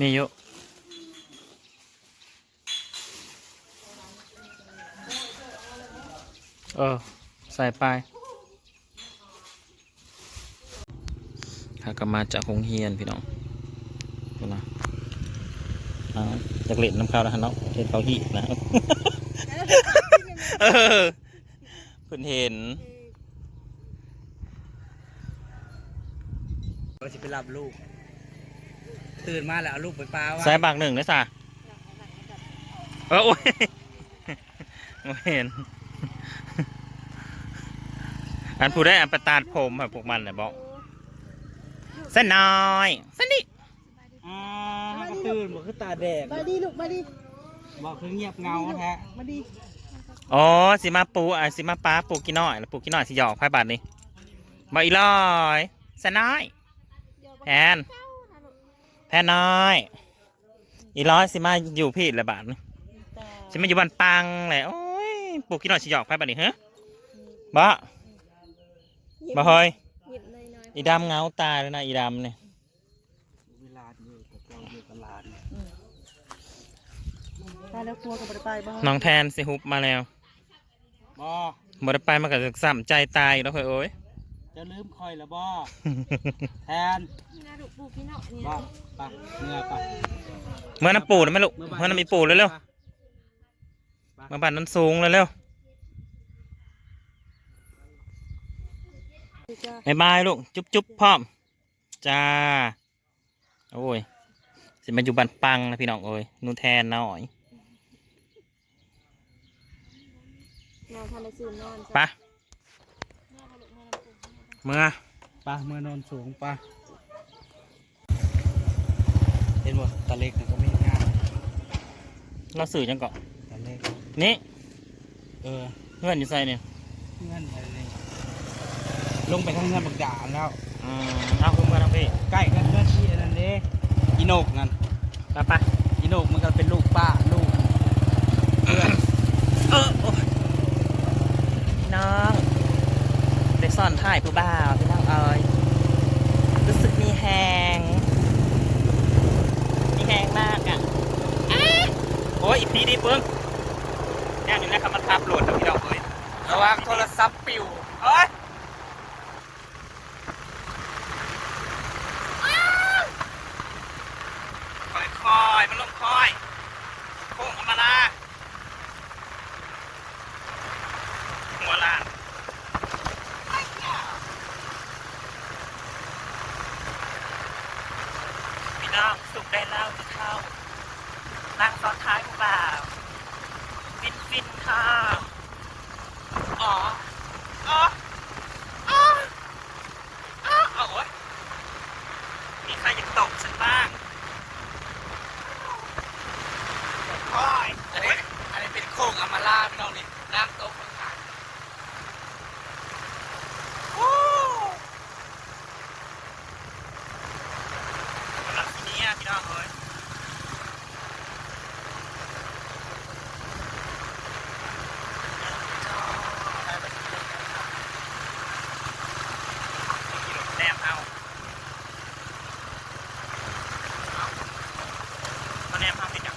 มีอยู่เออ ใส่ไปถ้ากมาจากหงเฮียนพี่น้องดูนะจากเล่นน้ำข้าวแล้วฮะเนาะเห็นเขาหีนะเออเพิ่นเห็นเราจะไปรับลูก ตื่นมาแล้วเอาลูกไปปลาไว่าใส่บางหนึ่งนะสะเออโอ้ยไม่เห็น อันผู้ได้อันประตาดผมแบบพวกมันน่ะบอกเส้นน้อยเส้นนี้อ่าก็ตื่นบอกคือตาแดงมาดีลูกมาดีบอกคือเงียบเงาแท้มาดีอ๋อสิมาปูอะสิมาป้าปูกี่น้อยแล้วปูกี่น้อยสิหยอกไพ่บาทนี่บอกอีลอยเส้นน้อยแพน แพนน้อย อีร้อยสิมาอยู่พี่ละบาทนี่สิมาอยู่บ้านปังแหละโอ้ยปูกี่น้อยสิหยอกไพ่บาทนี่ฮะบ่บ่เฮ้ยหยิบหน่อยอีดำเงาตายแล้วนะอีดำเนี่ยเวลาอยู่กับเราอยู่กับหลานๆไปแล้วครัวกับไปบ้างน้องแทนสิฮุบมาแล้วบ่บ่ได้ไปมากับซ้ำใจตายแล้วเฮ้ยโอ้ย จะลืมคอยแล้วบ่ แทนนี่นะลูกปูพี่เนาะเนี่ยบ่ไปเมื่อไปเมื่อน้ำปูนะแม่ลูกเมื่อน้ำมีปูเร็วๆมาบ้านนั้นสูงเร็วๆบายบายลูกจุ๊บจุ๊บพร้อมจ้าโอ้ยสิมาอยู่บ้านปังนะพี่น้องโอ้ยหนูแทนน้อยนอนทานในสื่อนอนไปะ เมื่อไปเมื่อนอนสูงไปเห็นบ่ตาเล็กนะก็ไม่งามเราสื่อจังเกาะตาเล็กนี่เออเพื่อนอยู่ใส่เนี่ยเงื่อนอะไรนี่ลงไปทางเงื่อนบักด่านแล้วอืมเอาขึ้นมาทางพี่ใกล้กันเงื่อนที่อันนั้นเด้อีโนกนั่นไปไปอีโนกมันก็เป็นลูกป้าลูกเพื่อนเออโอ้ยพี่น้องไป ซ่อนถ่ายผู้บ่าวพี่น้องเอ้ยรู้สึกมีแหงมีแหงมากอะโอ้ยอีพีดีเพิ่งแน่นี่นะครับมันทับโหลดนะพี่น้องเอ้ยระวังโทรศัพท์ปิวเอ้ยค่อยคอยๆมันลงคอยโค้งออกมาลาหัวลาน พี่น้องสุกได้แล้วจะเข้านั่งซ้อนท้ายกูเปล่าฟินฟินค่ะอ๋ออ๋ออ๋ออ๋อโอ้ยมีใครอยากตกฉันบ้างคอยอันนี้อันนี้เป็นโค้งอมาลาน้องนี่นั่งโต๊ะข้าง โอ้กำลังทีนี้พี่น้องเอ้ยแนมเอาเอาแนมเอาไปจับ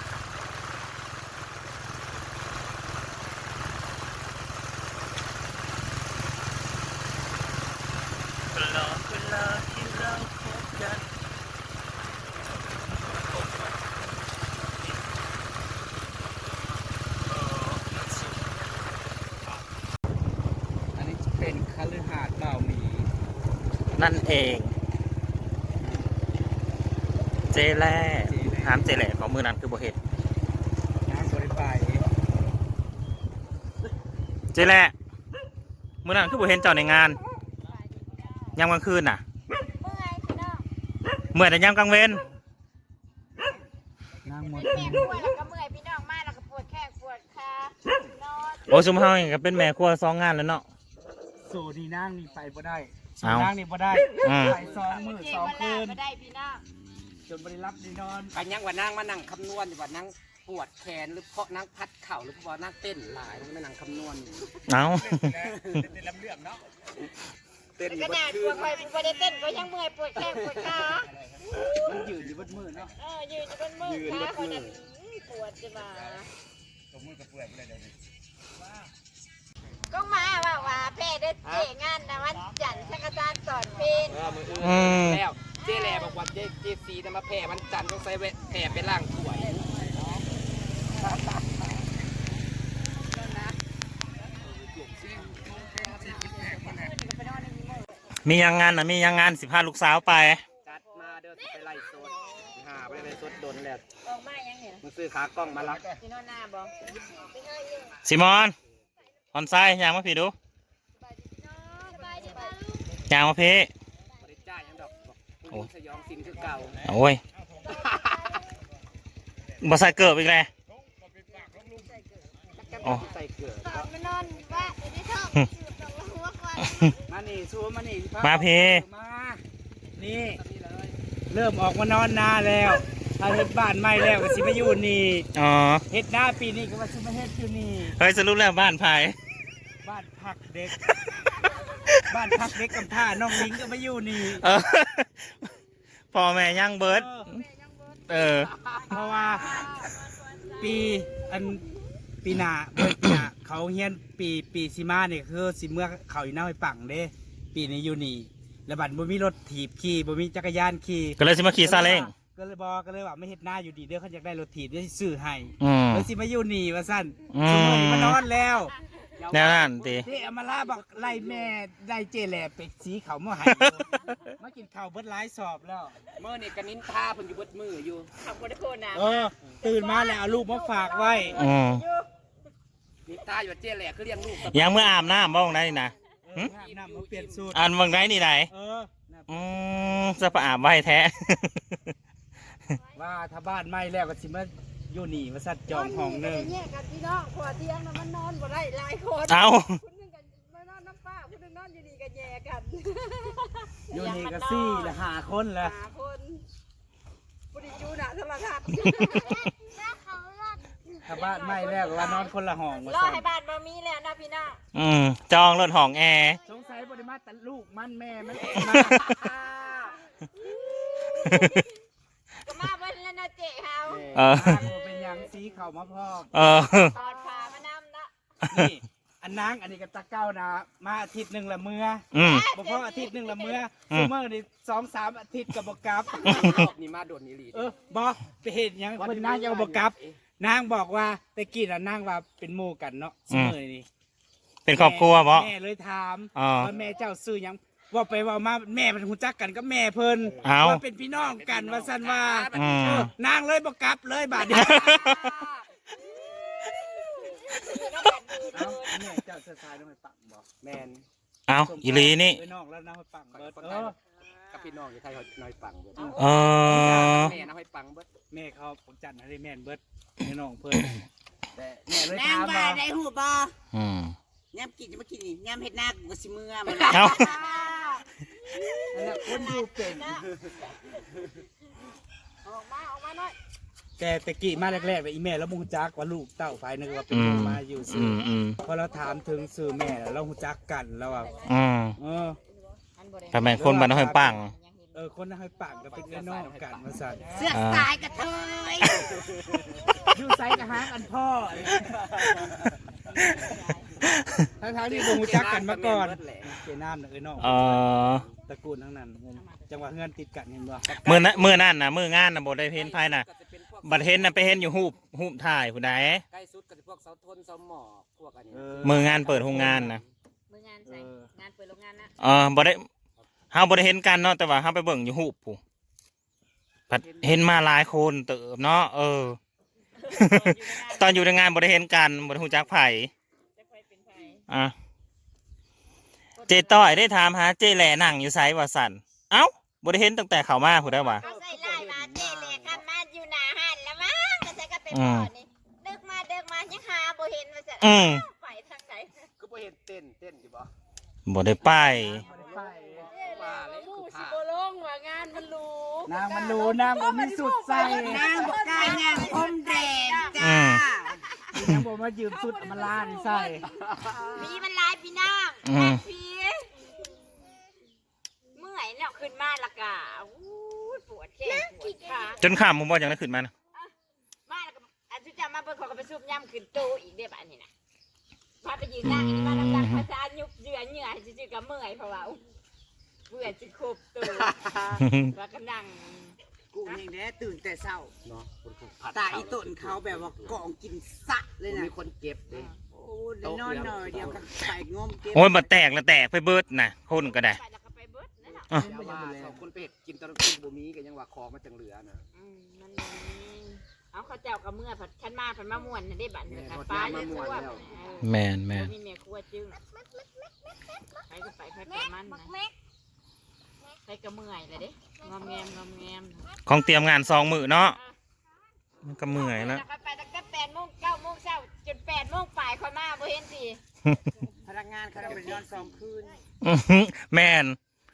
ตลอดเวลาที่เราพบกัน ๆอันนี้เป็นคฤหาสน์เบ่าวหมี นั่นเอง เจแล่ถามเจแหล่ของมือนั้นคือบ่เห็ดน้ำบริไปเจแหล่มือนั้นคือบ่เห็นเจ้าในงานยามกลางคืนน่ะ เมื่อไงพี่น้องเมื่อแต่ยามกลางเวนนั่งหมดแม่ป่วยแล้วก็เมื่อยพี่น้องมาแล้วก็ปวดแข้งปวดขานอนโอ้ซุมเฮานี่ก็เป็นแม่ครัวสองงานแล้วเนาะสู่นี่นั่งนี่ไปบ่ได้ เอ้านั่งนี่บ่ได้อืมไปสองมือเจ๊สองวันคืลานก็ได้พี่น้องจนบริรับได้นอนกันยังว่านั่งมานั่งคำนวณอยู่ว่านั่งปวดแขนหรือเพราะนั่งพัดเข่าหรือเพราะนั่งเต้นหลายมันไม่นั่งคำนวณอยู่เอาเป็นลำเรื่องเนาะเต้นอขยู่บนนาดคืปวนดคอยปวดได้เต้นก็ยังเมื่อยปวดแข้งปวดขามันยืนอยู่บนมือเนาะเออยืนอยู่บนมือขาคนนั้นปวดจะมา ก็มาว่าว่าแพ้ได้เจงานนะวันจันทร์ชักอาจารย์สอนเพลงเออมืออื่นอืมแล้วเจ๊แหลบอกว่าเจ๊เจซีนะมาแผ่มันจันทร์ต้องใส่แว่นแผ่ไปล่างถ้วยมียังงานนะมียังงานสิพาลูกสาวไป จัดมาเด้อสิไปไล่สดหาไปไล่สดโดนแล้วออกมายังเนี่ยมึงซื้อขากล้องมาละพี่นอนหน้าบอกซิมอน ออนไซด์ยางมาพี่ดูยางมาพี่บริจ้ายังดอกบอกมึงสยองสินคือเก่าโอ้ยบ่ใส่เกิบอีกแล้วอ๋อใส่เกลือตอนมานอนว่าจะได้ชอบสืบจากหัวก่อนมานี่สู้มานี่สิพมาพี่มานี่เริ่มออกมานอนนาแล้ว ถ้าเฮ็ดบ้านใหม่แล้วก็สิมาอยู่นี่อ๋อเฮ็ดหน้าปีนี้ก็ว่าสิมาเฮ็ดอยู่นี่เฮ้ยสรุปแล้วบ้านไผ่บ้านพักเด็ก บ้านพักเด็กกำพร้าน้องลิงก็มาอยู่นี่เออพ่อแม่ย่างเบิร์ดเออ เพราะว่า ปีอันปีหน้าเบิดปีหน้าเขาเฮียนปีปีสิมาเนี่ยคือสิเมื่อเขาอีน้าไปปังเด้ ปีนี้อยู่นี่แล้วบัดบ่มีรถถีบขี่บ่มีจักรยานขี่ก็เลยสิมาขี่ซาเล้ง ก็เลยบอกก็เลยว่าไม่เฮ็ดหน้าอยู่ดีเด้อเขาอยากได้รถถีบเด้อสิซื้อให้อืมแล้วสิมาอยู่นี่ว่าซั่นอืม สมมุติมานอนแล้วแนวนั้นติที่อมาลาบอกไล่แม่ได้เจแหล่เป็ดสีเขามาให้มากินข้าวเบิดหลายสอบแล้ว เมื่อนี่กันนินทาเพิ่นอยู่บนมืออยู่ขับบริโภคน้เออ ตื่นมาแล้วเอาลูกมาฝากไว้ อืมนินทาอยู่ว่าเจ๊แหลกคือเลี้ยงลูกกับยังเมื่ออาบน้ำบ้างได้นี่นะ เอออาบน้ำมาเปลี่ยนสูตรอันบางได้นี่ไหนเออน่ะอืมจะไปอาบไว้แท้ ว่าถ้าบ้านไหม้แล้วก็สิมาอยู่นี่มาสัตว์จองห้องหนึงแยกกันพี่น้องพอเที่ยงน่ะมันนอนบ่ได้หลายคนเอาคนหนึงกันมานอนน้ำป้าคนหนึงนอนอยู่นี่กันแย่กันอยู่นี่ก็ซี่ละหาคนละหาคนบริจูน่ะโทรทัศน์ถ้าบ้านไหม้แล้วก็ว่านอนคนละห้องมารอสั่นให้บ้านบ่มีแล้วนะพี่น้องอืมจองรถห้องแอร์ สงสัยบริมาแต่ลูกมันแม่มันมา ก็มาเบิ่นแล้วนะเจ๊ เฮาเออโอ้เป็นหยังสีเขามาพร้อมเออตอดผ้ามานำนะนี่อันนางอันนี้ก็ตะเก้านะมาอาทิตย์หนึ่งละเมื่ออืม บ่พออาทิตย์หนึ่งละเมื่ออืมซูเมอร์นี่สองสามอาทิตย์กับบกลับ รอบนี้มาโดดนี่ลีเออบอไปเห็นหยังคนนางยังบกลับ นางบอกว่าแต่กี้น่ะนางว่าเป็นหมู่กันเนาะซูเมอร์นี่เป็นครอบครัวบ่ แม่เลยถามอ๋อว่าแม่เจ้าซื้อหยัง ว่าไปว่ามาแม่มันหูจักกันก็แม่เพิ่นเอาว่าเป็นพี่น้องกันว่าซั่นว่าอืมเออนางเลยบกลับเลยบาดนี้เอ้าแม่เจ้าเสื้อชายต้องไปปักบ่แมนเอาอีหลีนี่ ไปนอกแล้วนางไปปักเบิดคนเอไทยอกับพี่น้องอยู่ไทยเขาน้อยปังเบิดเออ แม่น้อยปังเบิดแม่เขาผมจัดให้แม่นเบิดแม่น้องเพิ่นแต่แม่เลยนางถามว่าว่าได้หูบ่อืม ยามกินจะมากินนี่ยามเฮ็ดหน้ากูก็สิเมื่อมันเอา อันนั้นคนอยู่เป็นออกมาออกมาหน่อยแต่ตะกี้มาแรกๆไปอีแม่แล้วมุงจักว่าลูกเต้าภายนึกว่าเป็นอืลูม กมาอยู่อืซื่อมอืมพอเราถามถึงสื่อแม่แล้วเราหูจักกันแล้วว่าอืมเออ อันบ่ได้ทำไมคนบ้านน้อยปังเออคนนั้นให้ปากก็เป็นเอ้น้องกันมาสั่นเสื้อสายกระเทยอยู่ไซกับหางอันพ่อ ทั้งทางๆที่บ่หูจักกันมาก่อนเจน้ำน่ะเอ้น้องเออตระกูลทั้งนั้นจังหวะเฮือนติดกันเห็นบ่มือนั้นมือนั่นนะมืองานนะบได้เพ้นไพ่น่ะบัดเห็นน่ะไปเห็นอยู่หูบหูบถ่ายผู้ใด ใกล้สุดก็จะพวกเสาทนเสาหมอกพวกอันนี้มืองานเปิดโรงงานนะมืองานใส่งานเปิดโรงงานนะเออบ่ได้เฮาบ่ได้เห็นกันเนาะแต่ว่าเฮาไปเบิ่งอยู่หูบผู้ผัดเห็นมาหลายคนเติบเนาะเออ ตอนอยู่ในงานบ่ได้เห็นกันบ่ได้ฮู้จักไผ จะไปเป็นไผ อะเจต้อยได้ถามหาเจแหล่นั่งอยู่ไสว่าสั่นเอ้าบ่ได้เห็นตั้งแต่เข้ามาผู้ใดว่าเขาใส่ลายมาเจ๊เลยกลับมาอยู่หน้าหันแล้วมั้งก็ใส่ก็เป็นพ่อนี่ดึกมาดึกมายังหาบ่เห็นว่าจะอืมไปทางไหนคือบ่เห็นเต้นเต้นอยู่บ่บ่ได้ไปไปว่าเลยลูคืกอสิผ้าบ่ลงว่างานมันรู้นางมันรู้นางบ่มีสุดใส่นางบ่กล้ายางคมแดงจ้า นางบ่มายืมสุดเอามาลานี่ใส่มีมันหลายพี่น้องอืม พี่ขึ้นมาและกะอู้ยปวดแขนปวดขาจนข้ามมุมบอลอย่างนั้นขึ้นมานะมาแล้วก็อันที่จะมาเบิ่งเขาก็ไปซุบย่ำขึ้นตู้อีกเด้อบ้านนี่นะพาไปยืนหน้าอันนี้มาดังๆภาษายุบเยือเหนื่อยจริงๆก็เมื่อยเพราะว่าเบื่อจิครบตู้แล้วก็นั่ง กูเองแด้ตื่นแต่เช้า เนาะคนถูกผัดตาอีต้นเขาแบบว่ากองกินสะเลยนะมีคนเก็บเด้โอ้ได้นอนหน่อยเดียวก็ไปงมเก็บโอ้ยมาแตกแล้วแตกไปเบิดนะคนก็ได้ ไปแล้วก็ไปเบิดนั่นแหละอะอย่าว่าสองคนเป็ดกินตอนกินบ่มีก็ยังว่าคอมาจังเหลือนะอืมมันบ่มีเอาเขาเจ้ากับเมื่อผัดขันมาผัดมะม่วนน่ะได้บัตรแม่ค่ะเขาฟ้าจ้างเยมาอะม่วนทั่วแล้วเออแมนแมนมีเมียครัวจึงไปก็ไปไปไปมันนะไปก็ เมื่อยเลยเด้งอมแงมงอมแงมของเตรียมงานสองมือเนาะมันก็เมื่อยแล้วไปไปตั้งแต่แปดโมงเก้าโมงเช้าจนแปดโมงป่ายคอยมาบ่เห็นสิพนักงานเขาไปนอนสองคืนอื้อหือแมน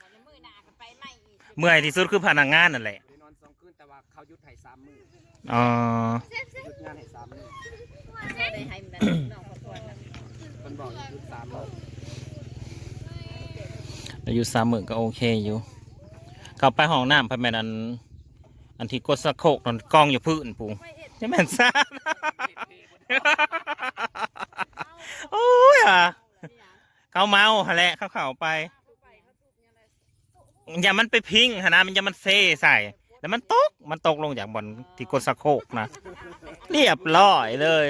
วันนี้มือหนาก็ไปไม่อีกเมื่อยที่สุดคือพนักงานนั่นแหละบ่ได้นอนสองคืนแต่ว่าเขาหยุดให้สามมื้ออ๋อหยุดงานให้สามมื้อได้ให้มันน้องขอพรนะเพิ่นบอกหยุดสามมื้ออายุสามหมื่นก็โอเคอยู่ เขาไปห้องน้ำพะแม่นอันอันที่กดสะโคกนอนกองอยู่พื้นปูจะแม่นซ่าโอ้ยอะเขาเมาหะแหละเขาเข่าไป อย่ามันไปพิงหะนะมันอย่ามันเซใส่ แล้วมันตกมันตกลงจากบนที่กดสะโคกนะเรียบร้อยเลย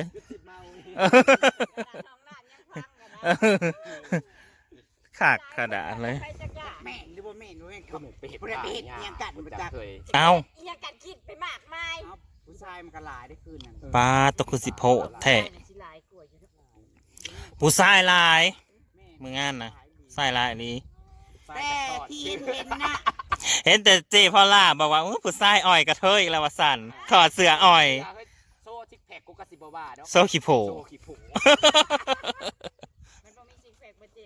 ขากกระดาษเลย ไปจักจ้าแม่งหรือว่าแม่งหรือว่าก็เขาเหมือนไปเห็ดบ่ได้ไปเฮ็ดอิหยังกันมันบ่จัจักกเคยเอาอีหยังกันคิดไปมากมายเอาผู้ชายมันก็หลายได้คืนนั้นปลาตกคือสิโพดแท้สิหลายกว่าอยู่เด้อผู้ชายหลายแม่มืองานนะใส่ลายนี้ แต่ที่เห็นเห็นน่ะเห็นแต่เจพอล่าบอกว่าอื้อผู้ชายอ่อยกระเทยอีกแล้วว่าสันถอดเสื้ออ่อยเฮ้ยโซ่ซิกแพคกูกะสิบ่ว่าเนาะโซ่ขี้โผโซ่ขี้ผงมันบ่มีสิ่งแปลกบ่เจ๊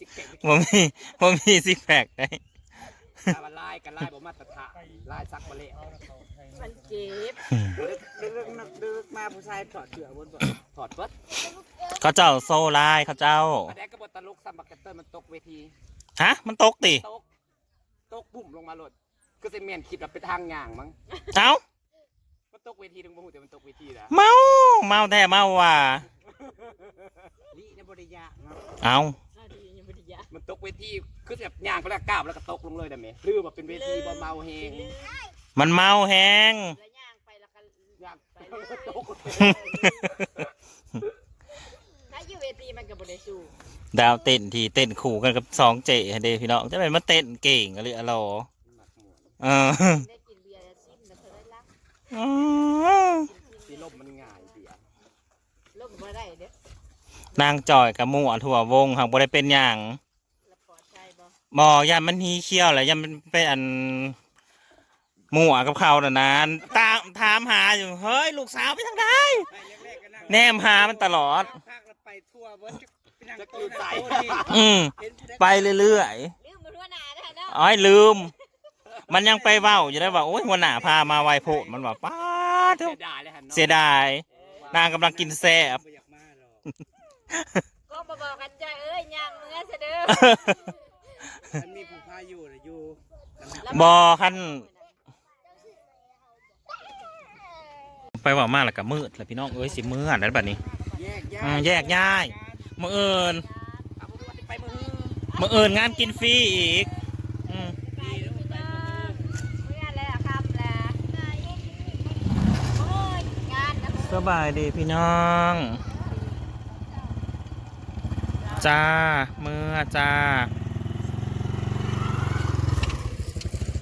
ซิกแพคผมมีผมมีซิกแพคได้ ถ้าว่าลายกันลายบ่มาตรฐานลายซักบ่แล้วมันเจ็บดึกดึกนักดึกมาผู้ชายถอดเสื้อบนบ่ถอดเบิดเขาเจ้าโซ่ลายเขาเจ้าอันนี้ก็บ่ตลกซัมบักเกตเตอร์มันตกเวทีฮะมันตกติตกตกบุ่มลงมาโลดก็สิแม่นคิดว่าเป็นทางย่างมั้งเอ้ามันตกเวทีถึงบ่ฮู้แต่มันตกเวทีนะเมาเมาแท้เมาว่ะ ลีในบริยาเนาะเอ้าอ่าดีอยู่บ่ดียะมันตกเวทีคือแบบย่างไปแล้วก้าวแล้วก็ตกลงเลยได้ไหมหรือว่าเป็นเวทีบ่เมาเฮงมันเมาแฮงแล้วย่างไปแล้วก็ย่างไปเลยตกถ้าอยู่เวทีมันก็บ่ได้สู้ดาวเต้นที่เต้นขู่กันกับสองเจเดพี่น้องจะเป็นมาเต้นเก่งอะไรอะโลเออได้กินเบียร์แล้วซิมแล้วเธอได้รักอืมสีลมมันง่ายเดียว ลง บ่ได้เด้อนางจอยกับหมู่อันทั่ววงหากบ่ได้เป็นอย่างแล้วปลอดภัยบ่บอยามมันฮีเขี้ยวแหละยามมันเป็นอันหมู่กับเขาน่ะนะตามถามหาอยู่เฮ้ยลูกสาวไปทางใดไปแรกๆก็นั่งแนมหามันตลอด ภาคเราไปทั่วเบิดไปนั่งจะโต๊ะกินนั่งใส่โต๊ะนี่อืมเห็นผู้ใดไปเรื่อยลืมบ่ทั่วหน้าเด้อเนาะๆอ้อยลืม มันยังไปเว้าอยู่ได้ว่าโอ้ยหัวหน้าพามาไวโพดมันว่าป้าดเถเสีอะยดายเลยฮะเสียดาย นางกำลังกินแซ่บบ่อยากมาหรอกก็บ่บอกกันจ้าเอ้ยย่างเมื่อซะเด้อมันมีผู้พาอยู่น่ะอยู่บอคันไปเว่ามากแล้วก็มืดแล้วพี่น้องเอ้ยสิมืดแล้วแบบนี้แยกย้าอืยมแยกย้ายมือเอินเอาผมว่าสิไปมือมือเอินงานกินฟรีอีกอืม ไปลูกเด้อเมื่อแล้วครับแล้วโอ้ยงานนะ ส บายดีพี่น้อง จ้า เมื่อจ้า